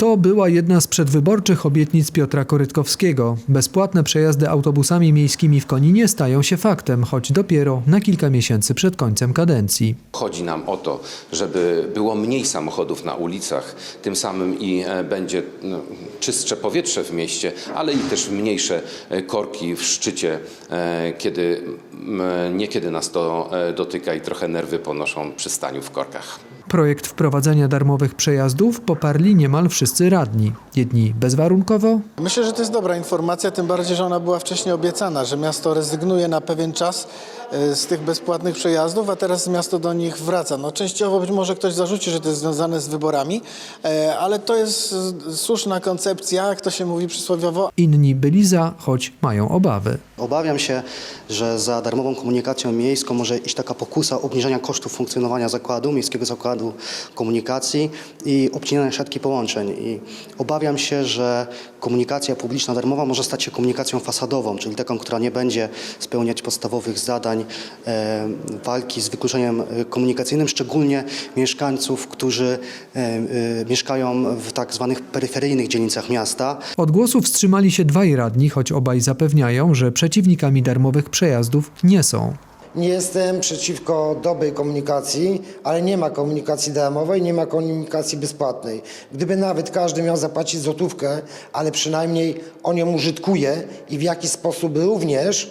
To była jedna z przedwyborczych obietnic Piotra Korytkowskiego. Bezpłatne przejazdy autobusami miejskimi w Koninie stają się faktem, choć dopiero na kilka miesięcy przed końcem kadencji. Chodzi nam o to, żeby było mniej samochodów na ulicach, tym samym i e, będzie no, czystsze powietrze w mieście, ale i też mniejsze e, korki w szczycie, e, kiedy niekiedy nas to dotyka i trochę nerwy ponoszą przy staniu w korkach. Projekt wprowadzenia darmowych przejazdów poparli niemal wszyscy radni. Jedni bezwarunkowo, Myślę, że to jest dobra informacja, tym bardziej, że ona była wcześniej obiecana, że miasto rezygnuje na pewien czas e, z tych bezpłatnych przejazdów, a teraz miasto do nich wraca. No, częściowo być może ktoś zarzuci, że to jest związane z wyborami, e, ale to jest e, słuszna koncepcja, jak to się mówi przysłowiowo, inni byli za, choć mają obawy. Obawiam się, że za darmową komunikacją miejską może iść taka pokusa obniżenia kosztów funkcjonowania zakładu, miejskiego zakładu komunikacji i obcinania siatki połączeń. I obawiam się, że komunikacja publiczna darmowa może stać się komunikacją fasadową, czyli taką, która nie będzie spełniać podstawowych zadań e, walki z wykluczeniem e, komunikacyjnym, szczególnie mieszkańców, którzy e, mieszkają w tak zwanych peryferyjnych dzielnicach miasta. Od głosu wstrzymali się dwaj radni, choć obaj zapewniają, że przeciwnikami darmowych przejazdów nie są. Nie jestem przeciwko dobrej komunikacji, ale nie ma komunikacji darmowej, nie ma komunikacji bezpłatnej. Gdyby nawet każdy miał zapłacić złotówkę, ale przynajmniej on ją użytkuje i w jakiś sposób również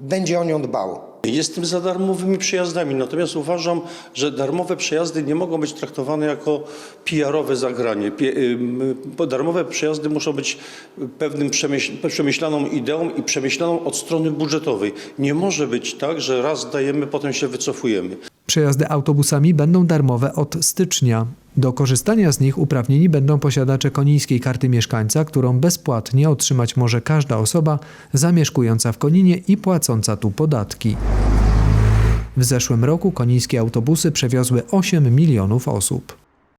będzie o nią dbał. Jestem za darmowymi przejazdami, natomiast uważam, że darmowe przejazdy nie mogą być traktowane jako PR-owe zagranie. Darmowe przejazdy muszą być pewnym przemyśl- przemyślaną ideą i przemyślaną od strony budżetowej. Nie może być tak, że raz dajemy, potem się wycofujemy. Przejazdy autobusami będą darmowe od stycznia. Do korzystania z nich uprawnieni będą posiadacze konińskiej karty mieszkańca, którą bezpłatnie otrzymać może każda osoba zamieszkująca w Koninie i płacąca tu podatki. W zeszłym roku konińskie autobusy przewiozły 8 milionów osób.